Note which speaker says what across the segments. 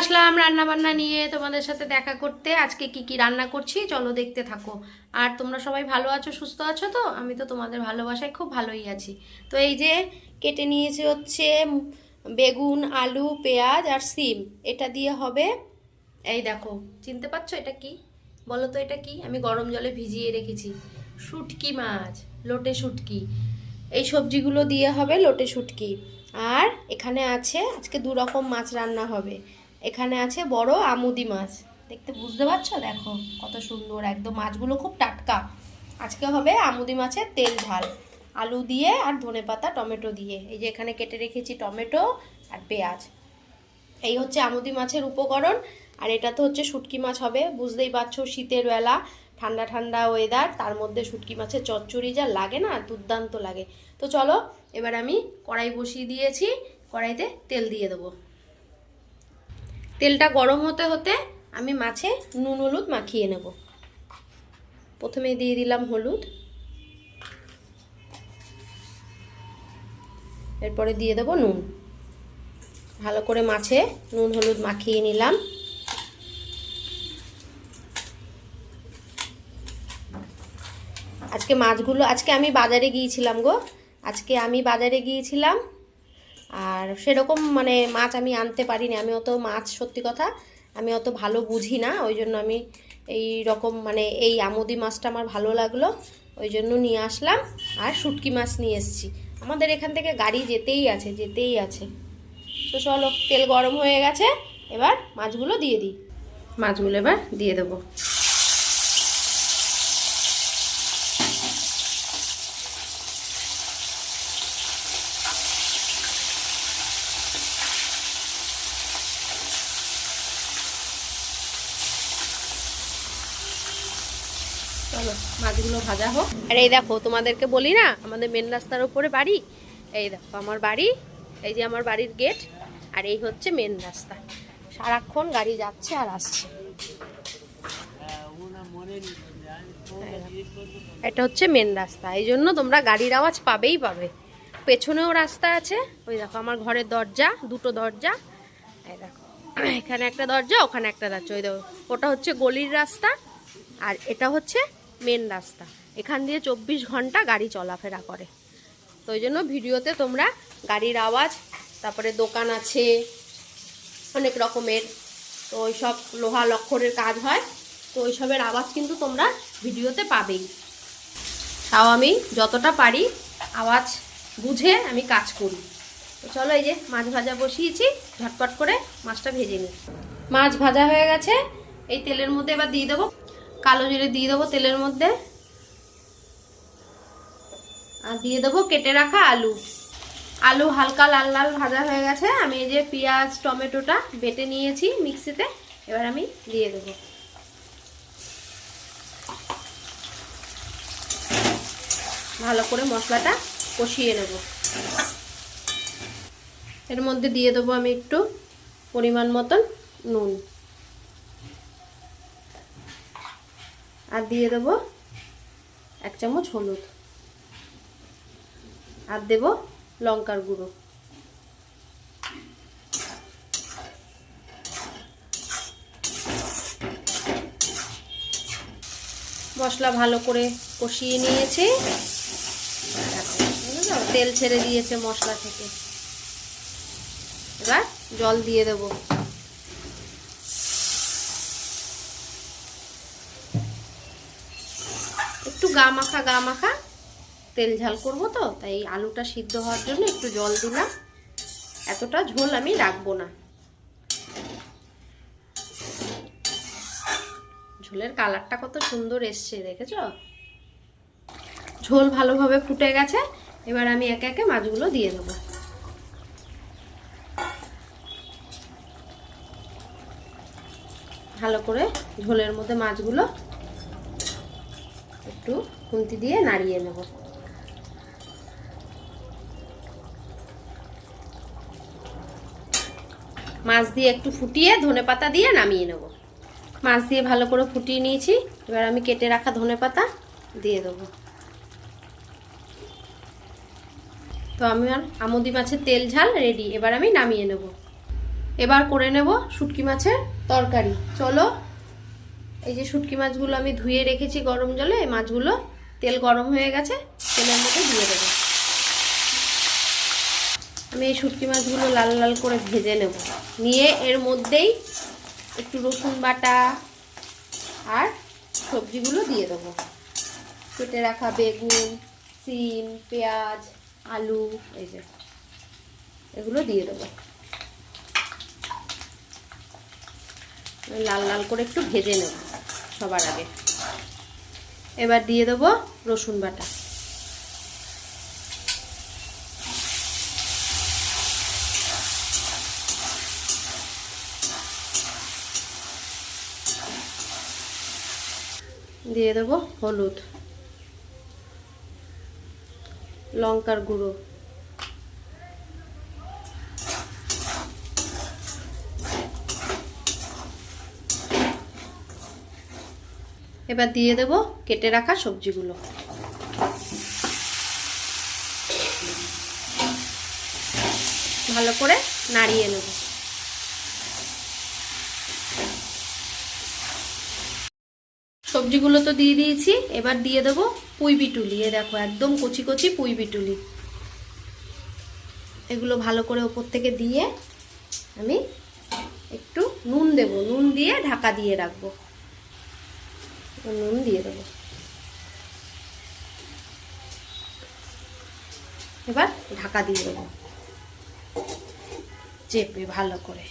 Speaker 1: আসলাম রান্না বান্না নিয়ে তোমাদের সাথে দেখা করতে। আজকে কি কি রান্না করছি, চলো দেখতে থাকো। আর তোমরা সবাই ভালো আছো, সুস্থ আছো তো? আমি তো তোমাদের ভালোবাসায় খুব ভালোই আছি। তো এই যে কেটে নিয়েছি হচ্ছে বেগুন, আলু, পেঁয়াজ আর সিম। এটা দিয়ে হবে, এই দেখো, চিনতে পারছ এটা কি? বলো তো এটা কি? আমি গরম জলে ভিজিয়ে রেখেছি। শুটকি মাছ, লোটে শুটকি। এই সবজিগুলো দিয়ে হবে লোটে শুটকি। আর এখানে আছে, আজকে দু রকম মাছ রান্না হবে। এখানে আছে বড় আমুদি মাছ। দেখতে বুঝতে পারছ? দেখো, কত সুন্দর। একদম মাছগুলো খুব টাটকা। আজকে হবে আমুদি মাছের তেল ঝাল। আলু দিয়ে আর ধনেপাতা টমেটো দিয়ে। এই যে এখানে কেটে রেখেছি টমেটো আর পেঁয়াজ। এই হচ্ছে আমুদি মাছের উপকরণ। আর এটা তো হচ্ছে শুটকি মাছ হবে। বুঝতেই পারছ, শীতের বেলা, ঠান্ডা ঠান্ডা ওয়েদার তার মধ্যে শুটকি মাছের চচ্চড়ি যা লাগে না, দুর্দান্ত লাগে। তো চলো, এবার আমি কড়াই বসিয়ে দিয়েছি। কড়াইতে তেল দিয়ে দেবো। তেলটা গরম হতে হতে আমি মাছে নুন, হলুদ মাখিয়ে নেব। প্রথমে দিয়ে দিলাম হলুদ। এরপরে দিয়ে দেবো নুন। ভালো করে মাছে নুন, হলুদ মাখিয়ে নিলাম। আজকে মাছগুলো, আজকে আমি বাজারে গিয়েছিলাম গো। আজকে আমি বাজারে গিয়েছিলাম আর সেরকম মানে মাছ আমি আনতে পারিনি। আমি অত মাছ, সত্যি কথা, আমি অত ভালো বুঝি না। ওই জন্য আমি এই রকম মানে এই আমুদি মাছটা আমার ভালো লাগল। ওই জন্য নিয়ে আসলাম আর শুটকি মাছ নিয়ে এসেছি। আমাদের এখান থেকে গাড়ি যেতেই আছে যেতেই আছে। তো চলো, তেল গরম হয়ে গেছে। এবার মাছগুলো দিয়ে দিই। মাছগুলো এবার দিয়ে দেবো। চলো মাছগুলো ভাজা হোক। আর এই দেখো, তোমাদেরকে বলি না, আমাদের মেন রাস্তার উপরে বাড়ি। এই দেখো, আমার বাড়ি, এই যে আমার বাড়ির গেট আর এই হচ্ছে মেন রাস্তা। সারাক্ষণ গাড়ি যাচ্ছে আর আসছে। এটা হচ্ছে মেন রাস্তা, এই জন্য তোমরা গাড়ির আওয়াজ পাবেই পাবে। পেছনেও রাস্তা আছে, ওই দেখো, আমার ঘরের দরজা, দুটো দরজা। এখানে একটা দরজা, ওখানে একটা দরজা। ওই দেখো, ওটা হচ্ছে গলির রাস্তা, আর এটা হচ্ছে মেন রাস্তা। এখান দিয়ে চব্বিশ ঘণ্টা গাড়ি চলাফেরা করে। তো ওই জন্য ভিডিওতে তোমরা গাড়ির আওয়াজ, তারপরে দোকান আছে, অনেক রকমের। তো ওই সব লোহা লক্ষরের কাজ হয়। তো ওইসবের আওয়াজ কিন্তু তোমরা ভিডিওতে পাবেই। তাও আমি যতটা পারি আওয়াজ বুঝে আমি কাজ করি। তো চলো এই যে মাছ ভাজা বসিয়েছি, ঝটপট করে মাছটা ভেজে নিই। মাছ ভাজা হয়ে গেছে, এই তেলের মধ্যে এবার দিয়ে দেবো কালো জিরে দিয়ে দেবো তেলের মধ্যে। আর দিয়ে দেবো কেটে রাখা আলু। আলু হালকা লাল লাল ভাজা হয়ে গেছে। আমি এই যে পেঁয়াজ, টমেটোটা বেটে নিয়েছি মিক্সিতে। এবার আমি দিয়ে দেবো। ভালো করে মশলাটা কষিয়ে নেব। এর মধ্যে দিয়ে দেবো আমি একটু পরিমাণ মতন নুন। আর দিয়ে দেব এক চামচ হলুদ। আর দেব লঙ্কার গুঁড়ো। মশলা ভালো করে কষিয়ে নিয়েছি। তেল ছেড়ে দিয়েছে মশলা থেকে। এবার জল দিয়ে দেবো। গা মাখা গা মাখা। তেল ঝাল করব তো, তাই আলুটা সিদ্ধ হওয়ার জন্য একটু জল দিলাম। এতটা ঝোল আমি রাখব না। ঝোলের কালারটা কত সুন্দর এসছে, দেখেছ? ঝোল ভালোভাবে ফুটে গেছে, এবার আমি একে একে মাছগুলো দিয়ে দেবো। ভালো করে ঝোলের মধ্যে মাছগুলো একটু খুন্তি দিয়ে নাড়িয়ে নেব। মাছ দিয়ে একটু ফুটিয়ে ধনে পাতা দিয়ে নামিয়ে নেব। মাছ দিয়ে ভালো করে ফুটিয়ে নিয়েছি। এবার আমি কেটে রাখা ধনে পাতা দিয়ে দেবো। তো আমি আর আমুদি মাছের তেল ঝাল রেডি এবার আমি নামিয়ে নেব। এবার করে নেব শুটকি মাছের তরকারি। চলো এই যে শুটকি মাছগুলো আমি ধুয়ে রেখেছি গরম জলে, এই মাছগুলো তেল গরম হয়ে গেছে, তেলের মধ্যে দিয়ে দেবো। আমি এই শুটকি মাছগুলো লাল লাল করে ভেজে নেব। নিয়ে এর মধ্যেই একটু রসুন বাটা আর সবজিগুলো দিয়ে দেবো। কেটে রাখা বেগুন, সিম, পেঁয়াজ, আলু, এই যে এগুলো দিয়ে দেবো। লাল লাল করে একটু ভেজে নেব। সবার আগে এবার দিয়ে দেবো রসুন বাটা। দিয়ে দেবো হলুদ। লঙ্কার গুঁড়ো। এবার দিয়ে দেব কেটে রাখা সবজিগুলো। ভালো করে নাড়িয়ে নেব। সবজিগুলো তো দিয়ে দিয়েছি, এবার দিয়ে দেবো পুঁই বিটুলি। এ দেখো, একদম কচি কচি পুঁই বিটুলি। এগুলো ভালো করে ওপর থেকে দিয়ে আমি একটু নুন দেব। নুন দিয়ে ঢাকা দিয়ে রাখব। নুন দিয়ে দেবো। এবার ঢাকা দিয়ে দেবো। চেপে ভালো করে।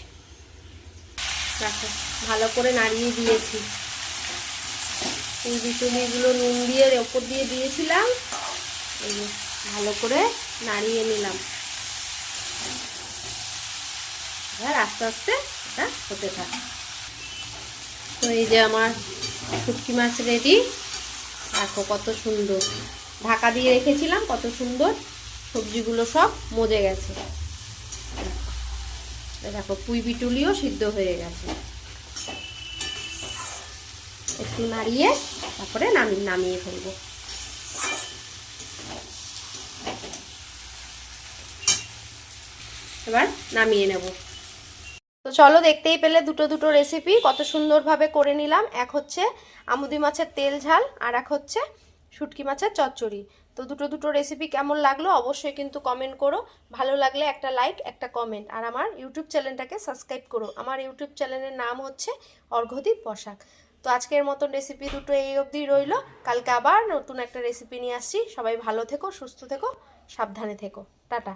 Speaker 1: দেখো, ভালো করে নাড়িয়ে দিয়েছি। বিচুলিগুলো নুন দিয়ে ওপর দিয়ে দিয়েছিলাম। ভালো করে নাড়িয়ে নিলাম। এবার আস্তে আস্তে এটা হতে থাকে। তো এই যে আমার শুটকি মাছ রেডি দেখো কত সুন্দর। ঢাকা দিয়ে রেখেছিলাম, কত সুন্দর। সবজিগুলো সব মজে গেছে। দেখো পুঁই বিটুলিও সিদ্ধ হয়ে গেছে। একটু নাড়িয়ে তারপরে নামি, নামিয়ে ফেলব। এবার নামিয়ে নেব। তো চলো দেখতেই পেলে দুটো দুটো রেসিপি কত সুন্দরভাবে করে নিলাম। এক হচ্ছে আমুদি মাছের তেল ঝাল আর এক হচ্ছে শুটকি মাছের চচ্চড়ি। তো দুটো দুটো রেসিপি কেমন লাগল অবশ্যই কিন্তু কমেন্ট করো। ভালো লাগলে একটা লাইক একটা কমেন্ট আর আমার ইউটিউব চ্যানেলটাকে সাবস্ক্রাইব করো। আমার ইউটিউব চ্যানেলের নাম হচ্ছে অর্ঘদীপ পোশাক তো আজকের মতন রেসিপি দুটো এই অবধি রইল। কালকে আবার নতুন একটা রেসিপি নিয়ে আসছি। সবাই ভালো থেকো, সুস্থ থেকো, সাবধানে থেকো। টাটা।